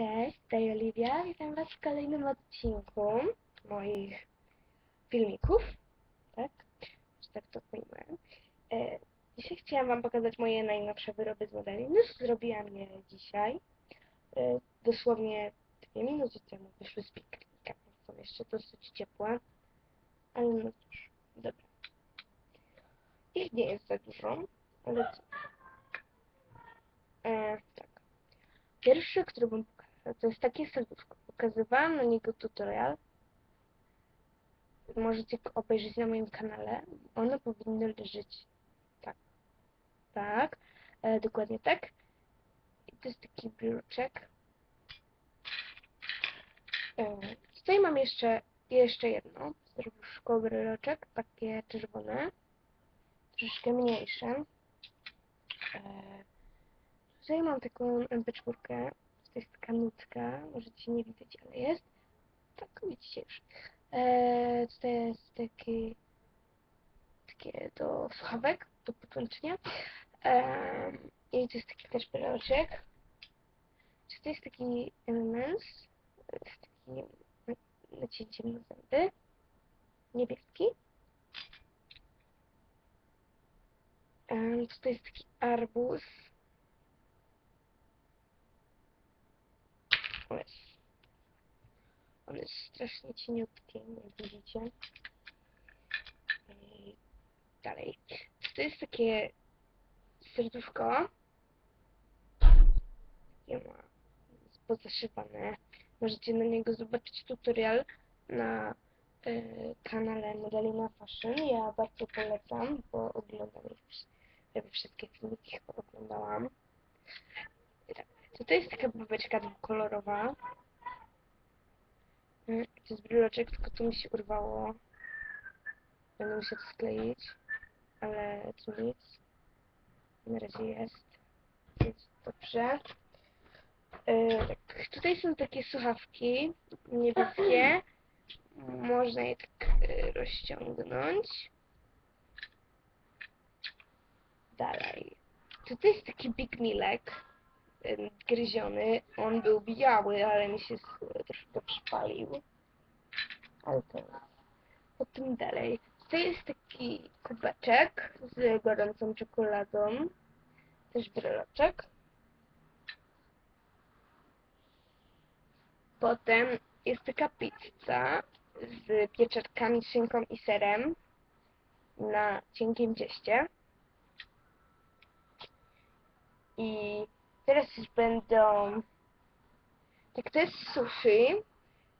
Cześć, tutaj Oliwia. Witam Was w kolejnym odcinku moich filmików. Tak? Że tak to pojmę. E, dzisiaj chciałam Wam pokazać moje najnowsze wyroby z modeli. Już zrobiłam je dzisiaj. E, dosłownie dwie minuty temu wyszły z piknika. Są jeszcze dosyć ciepłe. Ale no cóż, dobra. Ich nie jest za dużo, ale co? E, tak. Pierwszy, który bym to jest takie serduszko. Pokazywałam na niego tutorial. Możecie go obejrzeć na moim kanale. One powinny leżeć tak. Tak. E, dokładnie tak. I to jest taki biureczek. E, tutaj mam jeszcze, jeszcze jedno serduszko, bryloczek, takie czerwone. Troszeczkę mniejsze. E, Tutaj mam taką MP4. To jest taka nutka. Możecie nie widać, ale jest. Tak, widzicie już. Eee, tutaj jest taki takie do słuchawek, do podłączenia. Eee, I to jest taki też perełeczek. Czy to jest taki M&M's z takim na- nacięciem na zęby. Niebieski. Eee, tutaj jest taki arbuz. O jest. On jest strasznie cieniutki, jak widzicie. I dalej. To jest takie serduszko. Takie ma pozaszywane. Możecie na niego zobaczyć tutorial na y, kanale Modelina Fashion. Ja bardzo polecam, bo oglądam wsz- prawie wszystkie filmiki chyba oglądałam. I tak. Tutaj jest taka babeczka dwukolorowa. To jest bryloczek, tylko tu mi się urwało. Będę musiał to skleić, ale tu nic. Na razie jest. Więc dobrze. Tak, tutaj są takie słuchawki niebieskie. Można je tak e, rozciągnąć. Dalej. Tutaj jest taki Big Milek gryziony. On był biały, ale mi się troszkę przypalił. Ale to potem dalej. To jest taki kubeczek z gorącą czekoladą. Też bryloczek. Potem jest taka pizza z pieczarkami, szynką i serem na cienkim cieście. I teraz będą... Tak, to jest sushi,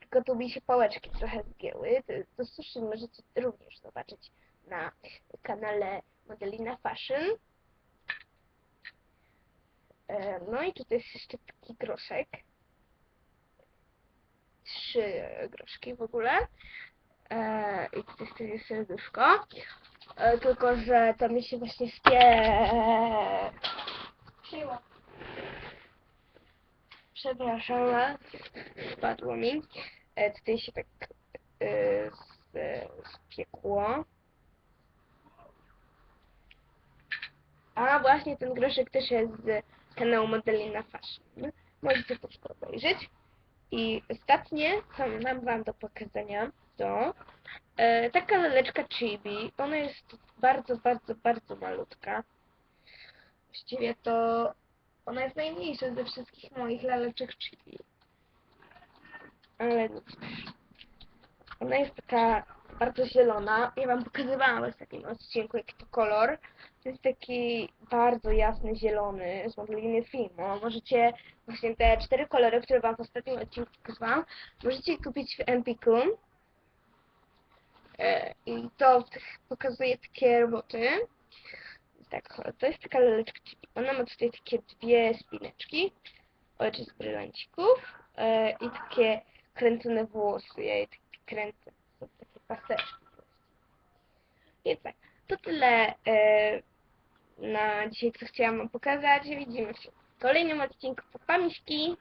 tylko tu mi się pałeczki trochę zgięły. To, to sushi możecie również zobaczyć na kanale Modelina Fashion. E, No i tutaj jest jeszcze taki groszek. Trzy groszki w ogóle. E, I tutaj jest takie serduszko. E, Tylko, że to mi się właśnie spie... Siła. Przepraszam, spadło mi. E, tutaj się tak e, z, spiekło. A właśnie ten groszek też jest z kanału Modelina Fashion. Możecie to wszystko obejrzeć. I ostatnie, co mam Wam do pokazania, to e, taka laleczka chibi. Ona jest bardzo, bardzo, bardzo malutka. Właściwie to ona jest najmniejsza ze wszystkich moich laleczek chibi. Ale. Ona jest taka bardzo zielona. Ja wam pokazywałam w ostatnim odcinku, jaki to kolor. To jest taki bardzo jasny, zielony z modeliny Filmo. Możecie właśnie te cztery kolory, które wam w ostatnim odcinku pokazywałam, możecie kupić w Empiku. E, I to pokazuje takie roboty. Tak, to jest taka laleczka. Ona ma tutaj takie dwie spineczki, oczy z brylancików e, i takie kręcone włosy. Ja je tak kręcę. Są takie paseczki. Więc tak, to tyle e, na dzisiaj, co chciałam wam pokazać. Widzimy się w kolejnym odcinku. Pa, miśki!